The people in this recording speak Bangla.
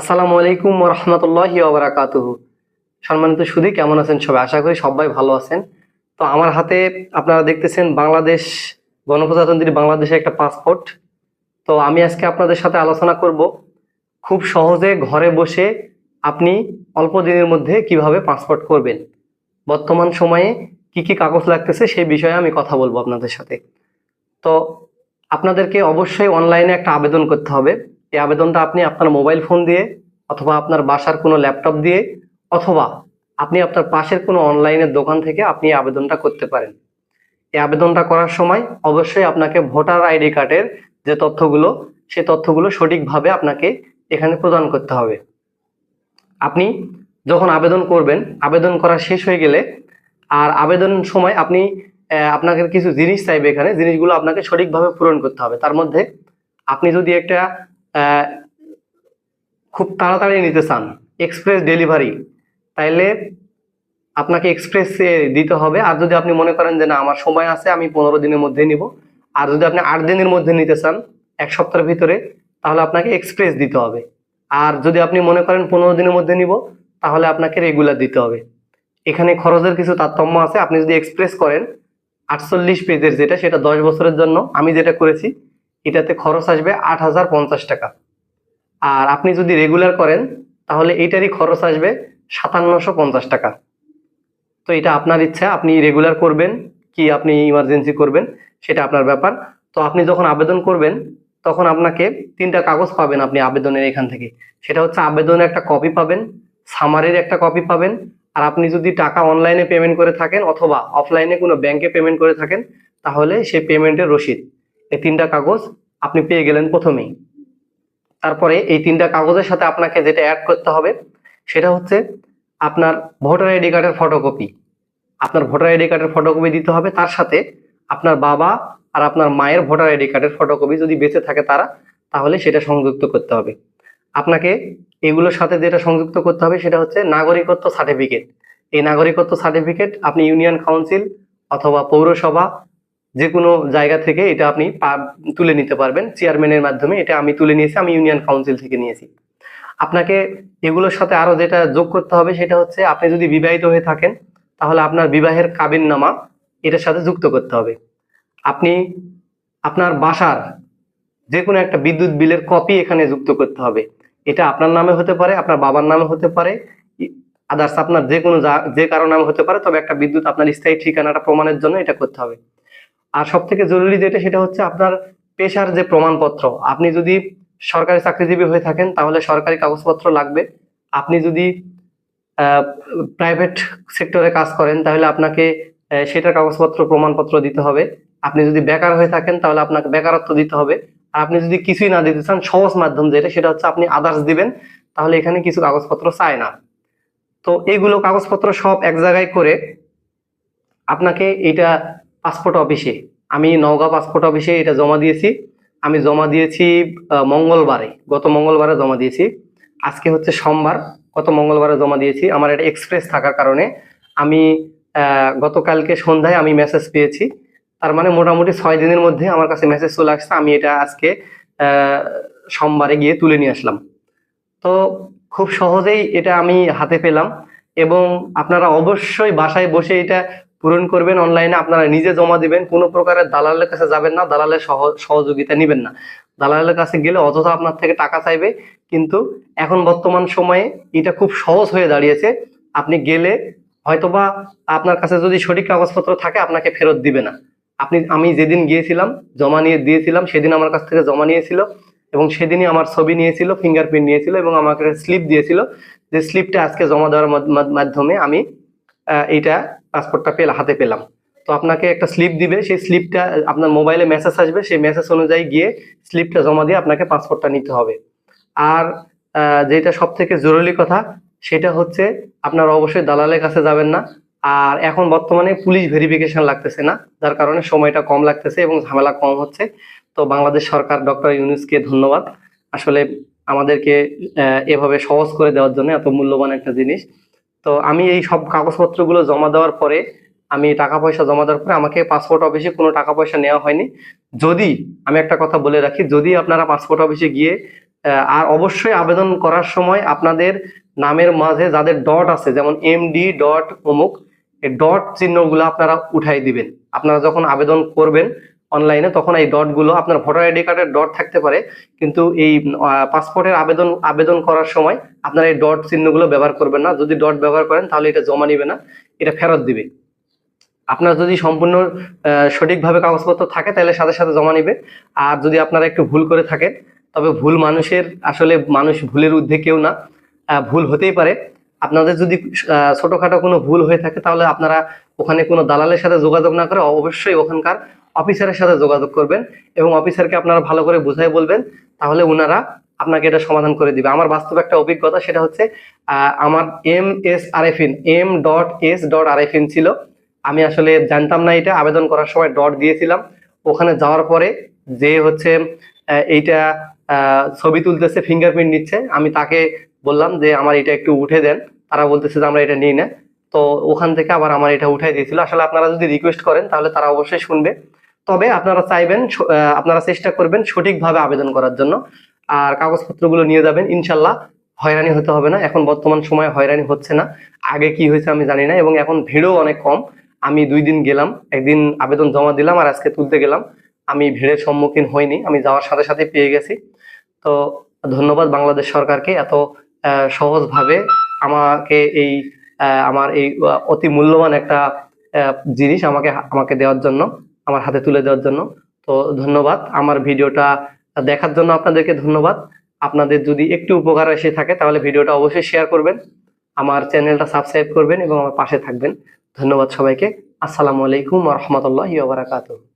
আসসালামু আলাইকুম রহমতুল্লাহি ওবরাকাতুহ সম্মানিত সুদী কেমন আছেন সবাই? আশা করি সবাই ভালো আছেন। তো আমার হাতে আপনারা দেখতেছেন বাংলাদেশ গণপ্রজাতন্ত্রী বাংলাদেশের একটা পাসপোর্ট তো আমি আজকে আপনাদের সাথে আলোচনা করব খুব সহজে ঘরে বসে আপনি অল্প দিনের মধ্যে কীভাবে পাসপোর্ট করবেন। বর্তমান সময়ে কি কি কাগজ লাগতেছে সেই বিষয়ে আমি কথা বলব আপনাদের সাথে। তো আপনাদেরকে অবশ্যই অনলাইনে একটা আবেদন করতে হবে। এই আবেদনটা আপনি আপনার মোবাইল ফোন দিয়ে অথবা আপনার বাসার কোনো ল্যাপটপ দিয়ে অথবা আপনি আপনার পাশের কোনো অনলাইনের দোকান থেকে আপনি আবেদনটা করতে পারেন। এই আবেদনটা করার সময় অবশ্যই আপনাকে ভোটার আইডি কার্ডের যে তথ্যগুলো, সেই তথ্যগুলো সঠিকভাবে আপনাকে এখানে প্রদান করতে হবে। আপনি যখন আবেদন করবেন, আবেদন করা শেষ হয়ে গেলে আর আবেদন সময় আপনি আপনাকে কিছু জিনিস চাইবে এখানে, জিনিসগুলো আপনাকে সঠিকভাবে পূরণ করতে হবে। তার মধ্যে আপনি যদি একটা খুব তাড়াতাড়ি নিতে চান। এক্সপ্রেস ডেলিভারি তাইলে আপনাকে এক্সপ্রেস দিতে হবে। আর যদি আপনি মনে করেন যে না, আমার সময় আছে, আমি পনেরো দিনের মধ্যে নিব। আর যদি আপনি আট দিনের মধ্যে নিতে চান, এক সপ্তাহের ভিতরে, তাহলে আপনাকে এক্সপ্রেস দিতে হবে। আর যদি আপনি মনে করেন পনেরো দিনের মধ্যে নিব, তাহলে আপনাকে রেগুলার দিতে হবে। এখানে খরচের কিছু তারতম্য আছে। আপনি যদি এক্সপ্রেস করেন, আটচল্লিশ পেজের যেটা, সেটা দশ বছরের জন্য। আমি যেটা করেছি এটাতে খরচ আসবে আট হাজার পঞ্চাশ টাকা। আর আপনি যদি রেগুলার করেন, তাহলে এইটারই খরচ আসবে সাতান্নশো পঞ্চাশ টাকা। তো এটা আপনার ইচ্ছা, আপনি রেগুলার করবেন কি আপনি ইমার্জেন্সি করবেন, সেটা আপনার ব্যাপার। তো আপনি যখন আবেদন করবেন, তখন আপনাকে তিনটা কাগজ পাবেন আপনি আবেদনের এখান থেকে। সেটা হচ্ছে আবেদনের একটা কপি পাবেন সামারির একটা কপি পাবেন, আর আপনি যদি টাকা অনলাইনে পেমেন্ট করে থাকেন অথবা অফলাইনে কোনো ব্যাংকে পেমেন্ট করে থাকেন, তাহলে সেই পেমেন্টের রসিদ। এই তিনটা কাগজ আপনি পেয়ে গেলেন প্রথমেই। তারপরে এই তিনটা কাগজের সাথে আপনাকে যেটা অ্যাড করতে হবে, সেটা হচ্ছে আপনার ভোটার আইডি কার্ডের ফটোকপি আপনার ভোটার আইডি কার্ডের ফটোকপি দিতে হবে, তার সাথে আপনার বাবা আর আপনার মায়ের ভোটার আইডি কার্ডের ফটোকপি যদি বেঁচে থাকে তারা, তাহলে সেটা সংযুক্ত করতে হবে। আপনাকে এগুলোর সাথে যেটা সংযুক্ত করতে হবে, সেটা হচ্ছে নাগরিকত্ব সার্টিফিকেট এই নাগরিকত্ব সার্টিফিকেট আপনি ইউনিয়ন কাউন্সিল অথবা পৌরসভা যে কোনো জায়গা থেকে এটা আপনি তুলে নিতে পারবেন। চেয়ারম্যানের মাধ্যমে এটা আমি তুলে নিয়েছি, আমি ইউনিয়ন কাউন্সিল থেকে নিয়েছি। আপনাকে এগুলোর সাথে আরও যেটা যোগ করতে হবে সেটা হচ্ছে, আপনি যদি বিবাহিত হয়ে থাকেন, তাহলে আপনার বিবাহের কাবিন নামা এটার সাথে যুক্ত করতে হবে। আপনি আপনার বাসার যে কোনো একটা বিদ্যুৎ বিলের কপি এখানে যুক্ত করতে হবে। এটা আপনার নামে হতে পারে, আপনার বাবার নামে হতে পারে আদার্স আপনার যে কোনো যে কারও নামে হতে পারে, তবে একটা বিদ্যুৎ আপনার স্থায়ী ঠিকানাটা প্রমাণের জন্য এটা করতে হবে। আর সব থেকে জরুরি যেটা, সেটা হচ্ছে আপনার পেশার যে প্রমাণপত্র। আপনি যদি সরকারি চাকরিজীবী হয়ে থাকেন, তাহলে সরকারি কাগজপত্র লাগবে। আপনি যদি প্রাইভেট সেক্টরে কাজ করেন, তাহলে আপনাকে সেটার কাগজপত্র, প্রমাণপত্র দিতে হবে। আপনি যদি বেকার হয়ে থাকেন, তাহলে আপনাকে বেকারত্ব দিতে হবে। আর আপনি যদি কিছুই না দিতে চান, সহজ মাধ্যম যেটা, সেটা হচ্ছে আপনি আদার্স দিবেন, তাহলে এখানে কিছু কাগজপত্র চায় না। তো এইগুলো কাগজপত্র সব এক জায়গায় করে আপনাকে এটা পাসপোর্ট অফিসে। আমি নওগাঁ পাসপোর্ট অফিসে এটা জমা দিয়েছি। আমি জমা দিয়েছি মঙ্গলবারে, গত মঙ্গলবারে জমা দিয়েছি। আজকে হচ্ছে সোমবার, গত মঙ্গলবারে জমা দিয়েছি। আমার এটা এক্সপ্রেস থাকার কারণে আমি গতকালকে সন্ধ্যায় আমি মেসেজ পেয়েছি। তার মানে মোটামুটি ছয় দিনের মধ্যে আমার কাছে মেসেজ চলে আসছে। আমি এটা আজকে সোমবারে গিয়ে তুলে নিয়ে আসলাম। তো খুব সহজেই এটা আমি হাতে পেলাম এবং আপনারা অবশ্যই বাসায় বসে এটা পূরণ করবেন অনলাইনে আপনারা নিজে জমা দিবেন, কোনো প্রকারের দালালের কাছে যাবেন না, দালালের সহ- সহযোগিতা নেবেন না। দালালের কাছে গেলে অযথা আপনার থেকে টাকা চাইবে, কিন্তু এখন বর্তমান সময়ে এটা খুব সহজ হয়ে দাঁড়িয়েছে। আপনি গেলে হয়তোবা আপনার কাছে যদি সঠিক কাগজপত্র থাকে, আপনাকে ফেরত দিবে না। আপনি, আমি যেদিন গিয়েছিলাম, জমা নিয়ে দিয়েছিলাম, সেদিন আমার কাছ থেকে জমা নিয়েছিল এবং সেদিনই আমার ছবি নিয়েছিল ফিঙ্গারপ্রিন্ট নিয়েছিল এবং আমাকে স্লিপ দিয়েছিল। যে স্লিপটা আজকে জমা দেওয়ার মাধ- মাধ- মাধ্যমে আমি এইটা পাসপোর্টটা পেলাম হাতে পেলাম। তো আপনাকে একটা স্লিপ দিবে। সেই স্লিপটা আপনার মোবাইলে মেসেজ আসবে। সেই মেসেজ অনুযায়ী গিয়ে স্লিপটা জমা দিয়ে আপনাকে পাসপোর্টটা নিতে হবে। আর যেটা সব থেকে জরুরি কথা, সেটা হচ্ছে আপনারা অবশ্যই দালালের কাছে যাবেন না। আর এখন বর্তমানে পুলিশ ভেরিফিকেশন লাগতেছে না, যার কারণে সময়টা কম লাগতেছে এবং ঝামেলা কম হচ্ছে। তো বাংলাদেশ সরকার ডক্টর ইউনুসকে ধন্যবাদ। আসলে আমাদেরকে এভাবে সহজ করে দেওয়ার জন্য এত মূল্যবান একটা জিনিস। তো আমি এই সব কাগজপত্রগুলো জমা দেওয়ার পরে, আমি টাকা পয়সা জমা দেওয়ার পরে আমাকে পাসপোর্ট অফিসে কোনো টাকা পয়সা নেওয়া হয়নি। যদি, আমি একটা কথা বলে রাখি, যদি আপনারা পাসপোর্ট অফিসে গিয়ে আর অবশ্যই আবেদন করার সময় আপনাদের নামের মাঝে যাদের ডট আছে, যেমন এমডি ডট অমুক, এই ডট চিহ্নগুলো আপনারা উঠাই দিবেন। আপনারা যখন আবেদন করবেন অনলাইনে তখন এই ডটগুলো, আপনার ভোটার আইডি কার্ডের ডট থাকতে পারে। কিন্তু এই পাসপোর্টের আবেদন আবেদন করার সময় আপনারা এই ডট চিহ্নগুলো ব্যবহার করবেন না। যদি ডট ব্যবহার করেন, তাহলে এটা জমা নিবে না, এটা ফেরত দিবে। আপনার যদি সম্পূর্ণ সঠিকভাবে কাগজপত্র থাকে, তাহলে সাথে সাথে জমা নিবে। আর যদি আপনারা একটু ভুল করে থাকেন, তবে ভুল মানুষের, আসলে মানুষ ভুলের ঊর্ধ্বে কেউ না। ভুল হতেই পারে। আপনাদের যদি ছোটখাটো কোনো ভুল হয়ে থাকে, তাহলে আপনারা ওখানে কোনো দালালের সাথে যোগাযোগ না করে অবশ্যই ওখানকার অফিসারের সাথে যোগাযোগ করবেন এবং অফিসারকে আপনারা ভালো করে বুঝাই বলবেন, তাহলে ওনারা আপনাকে এটা সমাধান করে দিবে। আমার বাস্তব একটা অভিজ্ঞতা, সেটা হচ্ছে আমার M S R আরএফিন M dot S dot R আরএফিন ছিল। আমি আসলে জানতাম না এটা, আবেদন করার সময় ডট দিয়েছিলাম। ওখানে যাওয়ার পরে যে হচ্ছে এইটা ছবি তুলতেছে ফিঙ্গারপ্রিন্ট নিচ্ছে, আমি তাকে বললাম যে আমার এটা একটু উঠে দেন। তারা বলতেছে যে আমরা এটা নিই না। তো ওখান থেকে আবার আমার এটা উঠাই দিয়েছিল। আসলে আপনারা যদি রিকোয়েস্ট করেন, তাহলে তারা অবশ্যই শুনবে। তবে আপনারা চাইবেন আপনারা চেষ্টা করবেন সঠিকভাবে আবেদন করার জন্য। আর কাগজপত্রগুলো নিয়ে যাবেন, ইনশাল্লাহ। হয়রানি হতে হবে না। এখন বর্তমান সময়ে হয়রানি হচ্ছে না। আগে কি হয়েছে আমি জানি না এবং এখন ভিড়ও অনেক কম। আমি দুই দিন গেলাম, একদিন আবেদন জমা দিলাম আর আজকে তুলতে গেলাম। আমি ভিড়ের সম্মুখীন হইনি, আমি যাওয়ার সাথে সাথে পেয়ে গেছি। তো ধন্যবাদ বাংলাদেশ সরকারকে এত সহজভাবে আমাকে এই আমার এই অতি মূল্যবান একটা জিনিস আমাকে আমাকে দেওয়ার জন্য। আমার হাতে তুলে দেওয়ার জন্য। তো ধন্যবাদ। আমার ভিডিওটা দেখার জন্য আপনাদেরকে ধন্যবাদ। আপনাদের যদি একটু উপকার এসে থাকে, তাহলে ভিডিওটা অবশ্যই শেয়ার করবেন, আমার চ্যানেলটা সাবস্ক্রাইব করবেন এবং আমার পাশে থাকবেন। ধন্যবাদ সবাইকে। আসসালামু আলাইকুম রহমতুল্লাহ বারাকাতুহ।